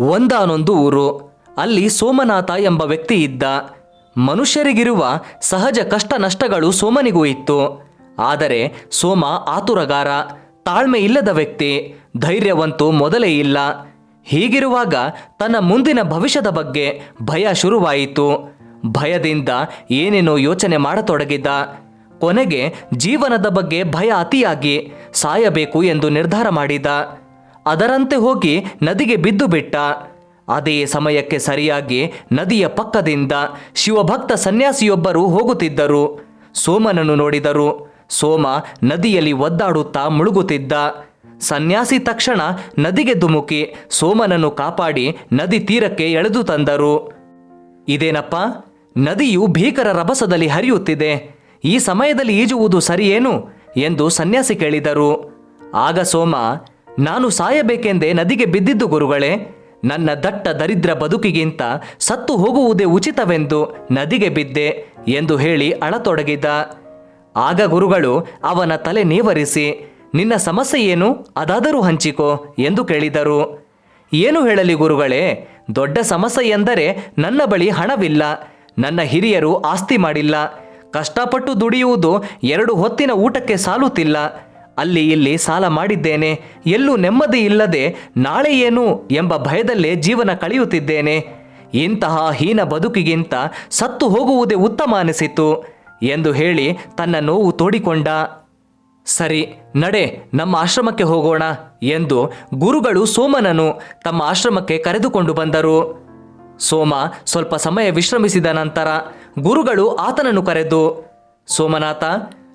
ಒಂದಾನೊಂದು ಊರು. ಅಲ್ಲಿ ಸೋಮನಾಥ ಎಂಬ ವ್ಯಕ್ತಿ ಇದ್ದ. ಮನುಷ್ಯರಿಗಿರುವ ಸಹಜ ಕಷ್ಟ ನಷ್ಟಗಳು ಸೋಮನಿಗೂ ಇತ್ತು. ಆದರೆ ಸೋಮ ಆತುರಗಾರ, ತಾಳ್ಮೆ ಇಲ್ಲದ ವ್ಯಕ್ತಿ, ಧೈರ್ಯವಂತೂ ಮೊದಲೇ ಇಲ್ಲ. ಹೀಗಿರುವಾಗ ತನ್ನ ಮುಂದಿನ ಭವಿಷ್ಯದ ಬಗ್ಗೆ ಭಯ ಶುರುವಾಯಿತು. ಭಯದಿಂದ ಏನೇನೋ ಯೋಚನೆ ಮಾಡತೊಡಗಿದ್ದ. ಕೊನೆಗೆ ಜೀವನದ ಬಗ್ಗೆ ಭಯ ಅತಿಯಾಗಿ ಸಾಯಬೇಕು ಎಂದು ನಿರ್ಧಾರ ಮಾಡಿದ. ಅದರಂತೆ ಹೋಗಿ ನದಿಗೆ ಬಿದ್ದು ಬಿಟ್ಟ. ಅದೇ ಸಮಯಕ್ಕೆ ಸರಿಯಾಗಿ ನದಿಯ ಪಕ್ಕದಿಂದ ಶಿವಭಕ್ತ ಸನ್ಯಾಸಿಯೊಬ್ಬರು ಹೋಗುತ್ತಿದ್ದರು. ಸೋಮನನ್ನು ನೋಡಿದರು. ಸೋಮ ನದಿಯಲ್ಲಿ ಒದ್ದಾಡುತ್ತಾ ಮುಳುಗುತ್ತಿದ್ದ. ಸನ್ಯಾಸಿ ತಕ್ಷಣ ನದಿಗೆ ಧುಮುಕಿ ಸೋಮನನ್ನು ಕಾಪಾಡಿ ನದಿ ತೀರಕ್ಕೆ ಎಳೆದು ತಂದರು. ಇದೇನಪ್ಪ? ನದಿಯು ಭೀಕರ ರಭಸದಲ್ಲಿ ಹರಿಯುತ್ತಿದೆ. ಈ ಸಮಯದಲ್ಲಿ ಈಜುವುದು ಸರಿಯೇನು? ಎಂದು ಸನ್ಯಾಸಿ ಕೇಳಿದರು. ಆಗ ಸೋಮ ನಾನು ಸಾಯಬೇಕೆಂದೇ ನದಿಗೆ ಬಿದ್ದಿದ್ದು ಗುರುಗಳೇ, ನನ್ನ ದಟ್ಟ ದರಿದ್ರ ಬದುಕಿಗಿಂತ ಸತ್ತು ಹೋಗುವುದೇ ಉಚಿತವೆಂದು ನದಿಗೆ ಬಿದ್ದೆ ಎಂದು ಹೇಳಿ ಅಳತೊಡಗಿದ್ದ ಆಗ ಗುರುಗಳು ಅವನ ತಲೆ ನೇವರಿಸಿ, ನಿನ್ನ ಸಮಸ್ಯೆ ಏನು, ಅದಾದರೂ ಹಂಚಿಕೋ ಎಂದು ಕೇಳಿದರು. ಏನು ಹೇಳಲಿ ಗುರುಗಳೇ, ದೊಡ್ಡ ಸಮಸ್ಯೆ ಎಂದರೆ ನನ್ನ ಬಳಿ ಹಣವಿಲ್ಲ, ನನ್ನ ಹಿರಿಯರು ಆಸ್ತಿ ಮಾಡಿಲ್ಲ, ಕಷ್ಟಪಟ್ಟು ದುಡಿಯುವುದು ಎರಡು ಹೊತ್ತಿನ ಊಟಕ್ಕೆ ಸಾಲುತ್ತಿಲ್ಲ ಅಲ್ಲಿ ಇಲ್ಲಿ ಸಾಲ ಮಾಡಿದ್ದೇನೆ. ಎಲ್ಲೂ ನೆಮ್ಮದಿ ಇಲ್ಲದೆ ನಾಳೆ ಏನು ಎಂಬ ಭಯದಲ್ಲೇ ಜೀವನ ಕಳೆಯುತ್ತಿದ್ದೇನೆ. ಇಂತಹ ಹೀನ ಬದುಕಿಗಿಂತ ಸತ್ತು ಹೋಗುವುದೇ ಉತ್ತಮ ಅನಿಸಿತು ಎಂದು ಹೇಳಿ ತನ್ನ ನೋವು ತೋಡಿಕೊಂಡ. ಸರಿ, ನಡೆ, ನಮ್ಮ ಆಶ್ರಮಕ್ಕೆ ಹೋಗೋಣ ಎಂದು ಗುರುಗಳು ಸೋಮನನು ತಮ್ಮ ಆಶ್ರಮಕ್ಕೆ ಕರೆದುಕೊಂಡು ಬಂದರು. ಸೋಮ ಸ್ವಲ್ಪ ಸಮಯ ವಿಶ್ರಮಿಸಿದ ನಂತರ ಗುರುಗಳು ಆತನನ್ನು ಕರೆದು, ಸೋಮನಾಥ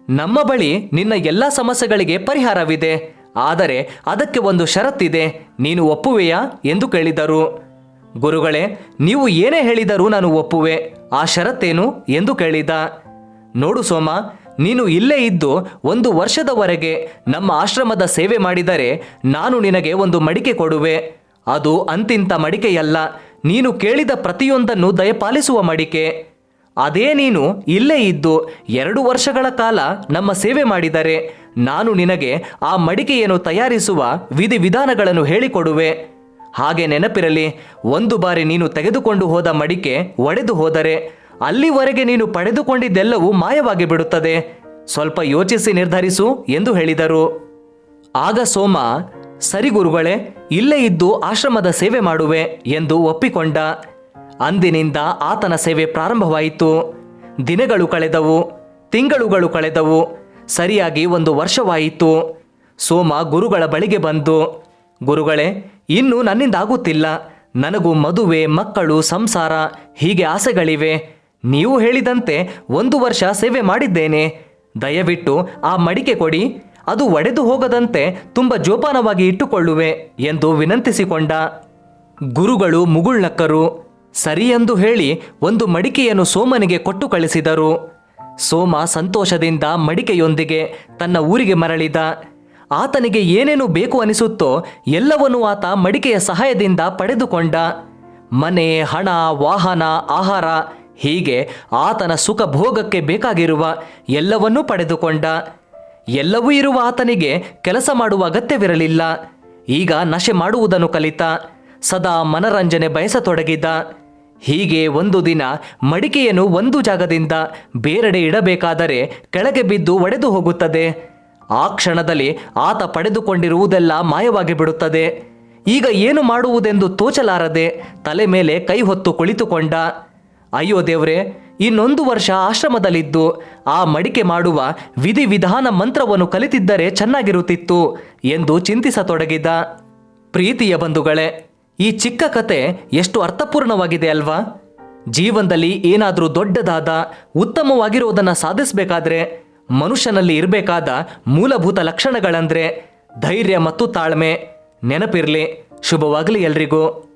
ನಮ್ಮ ಬಳಿ ನಿನ್ನ ಎಲ್ಲ ಸಮಸ್ಯೆಗಳಿಗೆ ಪರಿಹಾರವಿದೆ. ಆದರೆ ಅದಕ್ಕೆ ಒಂದು ಷರತ್ತಿದೆ. ನೀನು ಒಪ್ಪುವೆಯಾ ಎಂದು ಕೇಳಿದರು. ಗುರುಗಳೇ, ನೀವು ಏನೇ ಹೇಳಿದರೂ ನಾನು ಒಪ್ಪುವೆ. ಆ ಷರತ್ತೇನು ಎಂದು ಕೇಳಿದ. ನೋಡು ಸೋಮ, ನೀನು ಇಲ್ಲೇ ಇದ್ದು ಒಂದು ವರ್ಷದವರೆಗೆ ನಮ್ಮ ಆಶ್ರಮದ ಸೇವೆ ಮಾಡಿದರೆ ನಾನು ನಿನಗೆ ಒಂದು ಮಡಿಕೆ ಕೊಡುವೆ. ಅದು ಅಂತಿಂತ ಮಡಿಕೆಯಲ್ಲ. ನೀನು ಕೇಳಿದ ಪ್ರತಿಯೊಂದನ್ನು ದಯಪಾಲಿಸುವ ಮಡಿಕೆ. ಅದೇ ನೀನು ಇಲ್ಲೇ ಇದ್ದು ಎರಡು ವರ್ಷಗಳ ಕಾಲ ನಮ್ಮ ಸೇವೆ ಮಾಡಿದರೆ ನಾನು ನಿನಗೆ ಆ ಮಡಿಕೆಯನ್ನು ತಯಾರಿಸುವ ವಿಧಿವಿಧಾನಗಳನ್ನು ಹೇಳಿಕೊಡುವೆ. ಹಾಗೆ ನೆನಪಿರಲಿ, ಒಂದು ಬಾರಿ ನೀನು ತೆಗೆದುಕೊಂಡು ಹೋದ ಮಡಿಕೆ ಒಡೆದು ಹೋದರೆ ಅಲ್ಲಿವರೆಗೆ ನೀನು ಪಡೆದುಕೊಂಡಿದ್ದೆಲ್ಲವೂ ಮಾಯವಾಗಿ ಬಿಡುತ್ತದೆ. ಸ್ವಲ್ಪ ಯೋಚಿಸಿ ನಿರ್ಧರಿಸು ಎಂದು ಹೇಳಿದರು. ಆಗ ಸೋಮ, ಸರಿ ಗುರುಗಳೇ, ಇಲ್ಲೇ ಇದ್ದು ಆಶ್ರಮದ ಸೇವೆ ಮಾಡುವೆ ಎಂದು ಒಪ್ಪಿಕೊಂಡ. ಅಂದಿನಿಂದ ಆತನ ಸೇವೆ ಪ್ರಾರಂಭವಾಯಿತು. ದಿನಗಳು ಕಳೆದವು, ತಿಂಗಳುಗಳು ಕಳೆದವು, ಸರಿಯಾಗಿ ಒಂದು ವರ್ಷವಾಯಿತು. ಸೋಮ ಗುರುಗಳ ಬಳಿಗೆ ಬಂದು, ಗುರುಗಳೇ, ಇನ್ನು ನನ್ನಿಂದ ಆಗುತ್ತಿಲ್ಲ. ನನಗೂ ಮದುವೆ, ಮಕ್ಕಳು, ಸಂಸಾರ, ಹೀಗೆ ಆಸೆಗಳಿವೆ. ನೀವು ಹೇಳಿದಂತೆ ಒಂದು ವರ್ಷ ಸೇವೆ ಮಾಡಿದ್ದೇನೆ. ದಯವಿಟ್ಟು ಆ ಮಡಿಕೆ ಕೊಡಿ. ಅದು ಒಡೆದು ಹೋಗದಂತೆ ತುಂಬ ಜೋಪಾನವಾಗಿ ಇಟ್ಟುಕೊಳ್ಳುವೆ ಎಂದು ವಿನಂತಿಸಿಕೊಂಡ. ಗುರುಗಳು ಮುಗುಳ್ನಕ್ಕರು. ಸರಿ ಎಂದು ಹೇಳಿ ಒಂದು ಮಡಿಕೆಯನ್ನು ಸೋಮನಿಗೆ ಕೊಟ್ಟು ಕಳಿಸಿದರು. ಸೋಮ ಸಂತೋಷದಿಂದ ಮಡಿಕೆಯೊಂದಿಗೆ ತನ್ನ ಊರಿಗೆ ಮರಳಿದ. ಆತನಿಗೆ ಏನೇನು ಬೇಕು ಅನಿಸುತ್ತೋ ಎಲ್ಲವನ್ನೂ ಆತ ಮಡಿಕೆಯ ಸಹಾಯದಿಂದ ಪಡೆದುಕೊಂಡ. ಮನೆ, ಹಣ, ವಾಹನ, ಆಹಾರ ಹೀಗೆ ಆತನ ಸುಖ ಭೋಗಕ್ಕೆ ಬೇಕಾಗಿರುವ ಎಲ್ಲವನ್ನೂ ಪಡೆದುಕೊಂಡ. ಎಲ್ಲವೂ ಇರುವ ಆತನಿಗೆ ಕೆಲಸ ಮಾಡುವ ಅಗತ್ಯವಿರಲಿಲ್ಲ. ಈಗ ನಶೆ ಮಾಡುವುದನ್ನು ಕಲಿತ. ಸದಾ ಮನರಂಜನೆ ಬಯಸತೊಡಗಿದ. ಹೀಗೆ ಒಂದು ದಿನ ಮಡಿಕೆಯನ್ನು ಒಂದು ಜಾಗದಿಂದ ಬೇರೆಡೆ ಇಡಬೇಕಾದರೆ ಕೆಳಗೆ ಬಿದ್ದು ಒಡೆದು ಹೋಗುತ್ತದೆ. ಆ ಕ್ಷಣದಲ್ಲಿ ಆತ ಪಡೆದುಕೊಂಡಿರುವುದೆಲ್ಲ ಮಾಯವಾಗಿ ಬಿಡುತ್ತದೆ. ಈಗ ಏನು ಮಾಡುವುದೆಂದು ತೋಚಲಾರದೆ ತಲೆ ಮೇಲೆ ಕೈ ಹೊತ್ತು ಕುಳಿತುಕೊಂಡ. ಅಯ್ಯೋ ದೇವ್ರೆ, ಇನ್ನೊಂದು ವರ್ಷ ಆಶ್ರಮದಲ್ಲಿದ್ದು, ಆ ಮಡಿಕೆ ಮಾಡುವ ವಿಧಿವಿಧಾನ ಮಂತ್ರವನ್ನು ಕಲಿತಿದ್ದರೆ ಚೆನ್ನಾಗಿರುತ್ತಿತ್ತು ಎಂದು ಚಿಂತಿಸತೊಡಗಿದ. ಪ್ರೀತಿಯ ಬಂಧುಗಳೇ ಈ ಚಿಕ್ಕ ಕತೆ ಎಷ್ಟು ಅರ್ಥಪೂರ್ಣವಾಗಿದೆ ಅಲ್ವಾ? ಜೀವನದಲ್ಲಿ ಏನಾದರೂ ದೊಡ್ಡದಾದ ಉತ್ತಮವಾಗಿರುವುದನ್ನು ಸಾಧಿಸಬೇಕಾದ್ರೆ, ಮನುಷ್ಯನಲ್ಲಿ ಇರಬೇಕಾದ ಮೂಲಭೂತ ಲಕ್ಷಣಗಳಂದ್ರೆ ಧೈರ್ಯ ಮತ್ತು ತಾಳ್ಮೆ. ನೆನಪಿರಲಿ. ಶುಭವಾಗಲಿ ಎಲ್ರಿಗೂ.